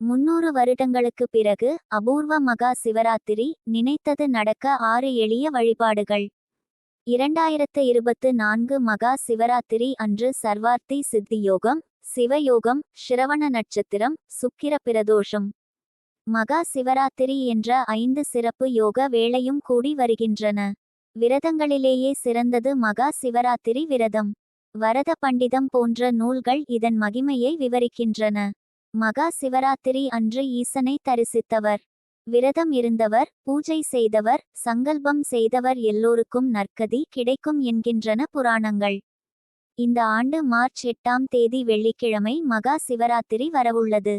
முன்னூறு வருடங்களுக்கு பிறகு அபூர்வ மகா சிவராத்திரி நினைத்தது நடக்க ஆறு எளிய வழிபாடுகள். இரண்டாயிரத்து இருபத்து நான்கு மகா சிவராத்திரி அன்று சர்வார்த்தி சித்தியோகம் சிவயோகம் சிரவண நட்சத்திரம் சுக்கிர பிரதோஷம். மகா சிவராத்திரி என்ற ஐந்து சிறப்பு யோக வேளையும் கூடி வருகின்றன. விரதங்களிலேயே சிறந்தது மகா சிவராத்திரி விரதம். வரத பண்டிதம் போன்ற நூல்கள் இதன் மகிமையை விவரிக்கின்றன. மகா சிவராத்திரி அன்று ஈசனை தரிசித்தவர். விரதம் இருந்தவர் பூஜை செய்தவர் சங்கல்பம் செய்தவர் எல்லோருக்கும் நற்கதி கிடைக்கும் என்கின்றன புராணங்கள். இந்த ஆண்டு மார்ச் எட்டாம் தேதி வெள்ளிக்கிழமை மகா சிவராத்திரி வரவுள்ளது.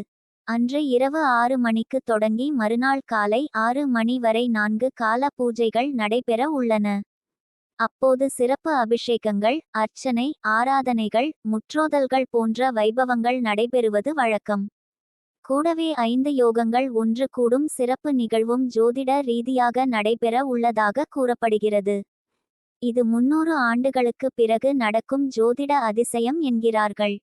அன்று இரவு ஆறு மணிக்கு தொடங்கி மறுநாள் காலை ஆறு மணி வரை நான்கு கால பூஜைகள் நடைபெற உள்ளன. அப்போது சிறப்பு அபிஷேகங்கள் அர்ச்சனை ஆராதனைகள் முற்றோதல்கள் போன்ற வைபவங்கள் நடைபெறுவது வழக்கம். கூடவே ஐந்து யோகங்கள் ஒன்று கூடும் சிறப்பு நிகழ்வும் ஜோதிட ரீதியாக நடைபெற உள்ளதாக கூறப்படுகிறது. இது முன்னூறு ஆண்டுகளுக்கு பிறகு நடக்கும் ஜோதிட அதிசயம் என்கிறார்கள்.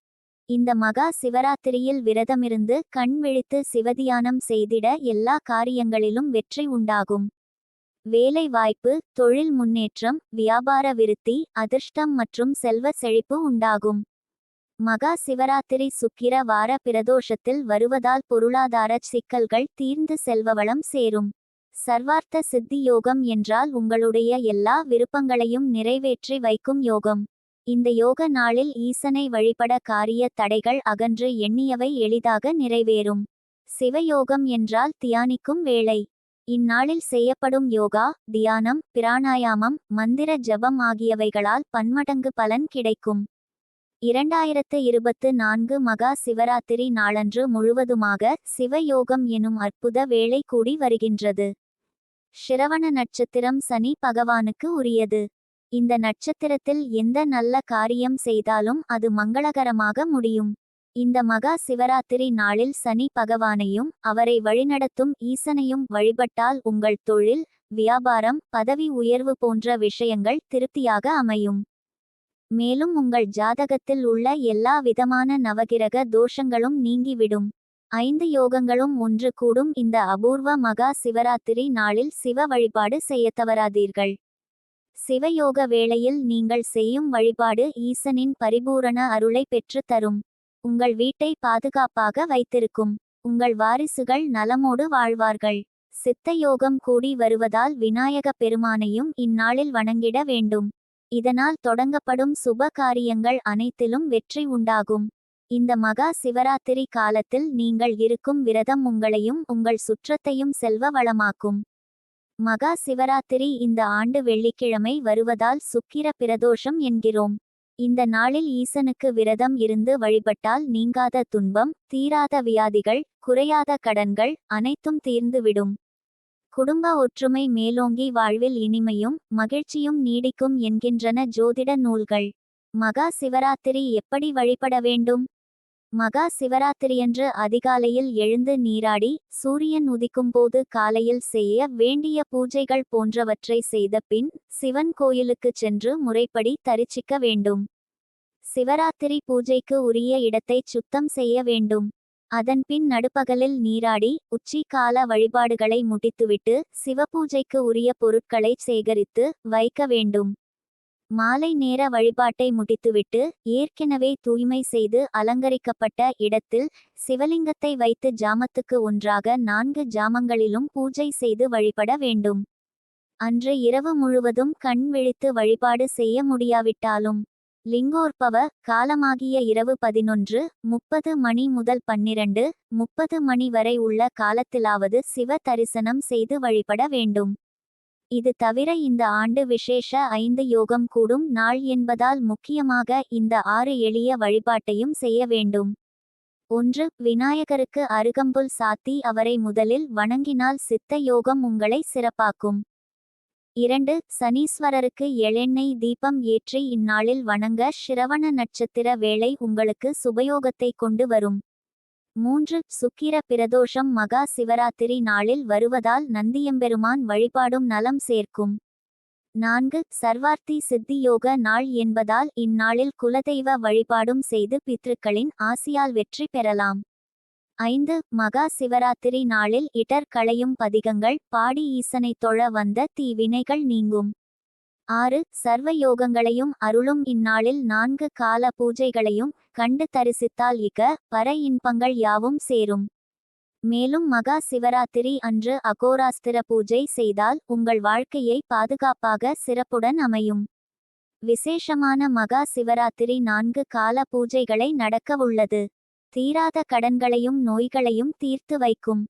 இந்த மகா சிவராத்திரியில் விரதமிருந்து கண் விழித்து சிவதியானம் செய்திட எல்லா காரியங்களிலும் வெற்றி உண்டாகும். வேலை வாய்ப்பு தொழில் முன்னேற்றம் வியாபார விருத்தி அதிர்ஷ்டம் மற்றும் செல்வ செழிப்பு உண்டாகும். மகா சிவராத்திரி சுக்கிர வார பிரதோஷத்தில் வருவதால் பொருளாதார சிக்கல்கள் தீர்ந்து செல்வவளம் சேரும். சர்வார்த்த சித்தி யோகம் என்றால் உங்களுடைய எல்லா விருப்பங்களையும் நிறைவேற்றி வைக்கும் யோகம். இந்த யோக நாளில் ஈசனை வழிபட காரிய தடைகள் அகன்று எண்ணியவை எளிதாக நிறைவேறும். சிவயோகம் என்றால் தியானிக்கும் வேளை. இந்நாளில் செய்யப்படும் யோகா தியானம் பிராணாயாமம் மந்திர ஜபம் ஆகியவைகளால் பன்மடங்கு பலன் கிடைக்கும். இரண்டாயிரத்து இருபத்து நான்கு மகா சிவராத்திரி நாளன்று முழுவதுமாக சிவயோகம் எனும் அற்புத வேளை கூடி வருகின்றது. சிரவண நட்சத்திரம் சனி பகவானுக்கு உரியது. இந்த நட்சத்திரத்தில் எந்த நல்ல காரியம் செய்தாலும் அது மங்களகரமாக முடியும். இந்த மகா சிவராத்திரி நாளில் சனி பகவானையும் அவரை வழிநடத்தும் ஈசனையும் வழிபட்டால் உங்கள் தொழில் வியாபாரம் பதவி உயர்வு போன்ற விஷயங்கள் திருப்தியாக அமையும். மேலும் உங்கள் ஜாதகத்தில் உள்ள எல்லா விதமான நவகிரக தோஷங்களும் நீங்கிவிடும். ஐந்து யோகங்களும் ஒன்று கூடும். இந்த அபூர்வ மகா சிவராத்திரி நாளில் சிவ வழிபாடு செய்யத் தவறாதீர்கள். சிவயோக வேளையில் நீங்கள் செய்யும் வழிபாடு ஈசனின் பரிபூரண அருளை பெற்று தரும். உங்கள் வீட்டை பாதுகாப்பாக வைத்திருக்கும். உங்கள் வாரிசுகள் நலமோடு வாழ்வார்கள். சித்த யோகம் கூடி வருவதால் விநாயக பெருமானையும் இந்நாளில் வணங்கிட வேண்டும். இதனால் தொடங்கப்படும் சுப காரியங்கள் அனைத்திலும் வெற்றி உண்டாகும். இந்த மகா சிவராத்திரி காலத்தில் நீங்கள் இருக்கும் விரதம் உங்களையும் உங்கள் சுற்றத்தையும் செல்வ வளமாக்கும். மகா சிவராத்திரி இந்த ஆண்டு வெள்ளிக்கிழமை வருவதால் சுக்கிர பிரதோஷம் என்கிறோம். இந்த நாளில் ஈசனுக்கு விரதம் இருந்து வழிபட்டால் நீங்காத துன்பம் தீராத வியாதிகள் குறையாத கடன்கள் அனைத்தும் தீர்ந்துவிடும். குடும்ப ஒற்றுமை மேலோங்கி வாழ்வில் இனிமையும் மகிழ்ச்சியும் நீடிக்கும் என்கின்றன ஜோதிட நூல்கள். மகா சிவராத்திரி எப்படி வழிபட வேண்டும்? மகா சிவராத்திரியன்று அதிகாலையில் எழுந்து நீராடி சூரியன் உதிக்கும்போது காலையில் செய்ய வேண்டிய பூஜைகள் போன்றவற்றை செய்த பின் சிவன் கோயிலுக்குச் சென்று முறைப்படி தரிச்சிக்க வேண்டும். சிவராத்திரி பூஜைக்கு உரிய இடத்தைச் சுத்தம் செய்ய வேண்டும். அதன்பின் நடுப்பகலில் நீராடி உச்சி கால வழிபாடுகளை முடித்துவிட்டு சிவபூஜைக்கு உரிய பொருட்களை சேகரித்து வைக்க வேண்டும். மாலை நேர வழிபாட்டை முடித்துவிட்டு ஏற்கனவே தூய்மை செய்து அலங்கரிக்கப்பட்ட இடத்தில் சிவலிங்கத்தை வைத்து ஜாமத்துக்கு ஒன்றாக நான்கு ஜாமங்களிலும் பூஜை செய்து வழிபட வேண்டும். அன்று இரவு முழுவதும் கண் விழித்து வழிபாடு செய்ய முடியாவிட்டாலும் லிங்கோற்பவ காலமாகிய இரவு பதினொன்று முப்பது மணி முதல் பன்னிரண்டு முப்பது மணி வரை உள்ள காலத்திலாவது சிவ தரிசனம் செய்து வழிபட வேண்டும். இது தவிர இந்த ஆண்டு விசேஷ ஐந்து யோகம் கூடும் நாள் என்பதால் முக்கியமாக இந்த ஆறு எளிய வழிபாட்டையும் செய்ய வேண்டும். ஒன்று விநாயகருக்கு அருகம்புல் சாத்தி அவரை முதலில் வணங்கினால் சித்த யோகம் உங்களை சிறப்பாக்கும். இரண்டு சனீஸ்வரருக்கு எளெண்ணெய் தீபம் ஏற்றி இந்நாளில் வணங்க சிரவண நட்சத்திர வேளை உங்களுக்கு சுபயோகத்தை கொண்டு வரும். மூன்று சுக்கிர பிரதோஷம் மகா சிவராத்திரி நாளில் வருவதால் நந்தியம்பெருமான் வழிபாடும் நலம் சேர்க்கும். நான்கு சர்வார்த்தி சித்தியோக நாள் என்பதால் இந்நாளில் குலதெய்வ வழிபாடும் செய்து பித்ருக்களின் ஆசியால் வெற்றி பெறலாம். ஐந்து மகா சிவராத்திரி நாளில் இடர் களையும் பதிகங்கள் பாடி ஈசனை தொழ வந்த தீவினைகள் நீங்கும். ஆறு சர்வ யோகங்களையும் அருளும் இந்நாளில் நான்கு கால பூஜைகளையும் கண்டு தரிசித்தால் இக பர இன்பங்கள் யாவும் சேரும். மேலும் மகா சிவராத்திரி அன்று அகோராஸ்திர பூஜை செய்தால் உங்கள் வாழ்க்கையை பாதுகாப்பாக சிறப்புடன் அமையும். விசேஷமான மகா சிவராத்திரி நான்கு கால பூஜைகளை நடக்கவுள்ளது. தீராத கடன்களையும் நோய்களையும் தீர்த்து வைக்கும்.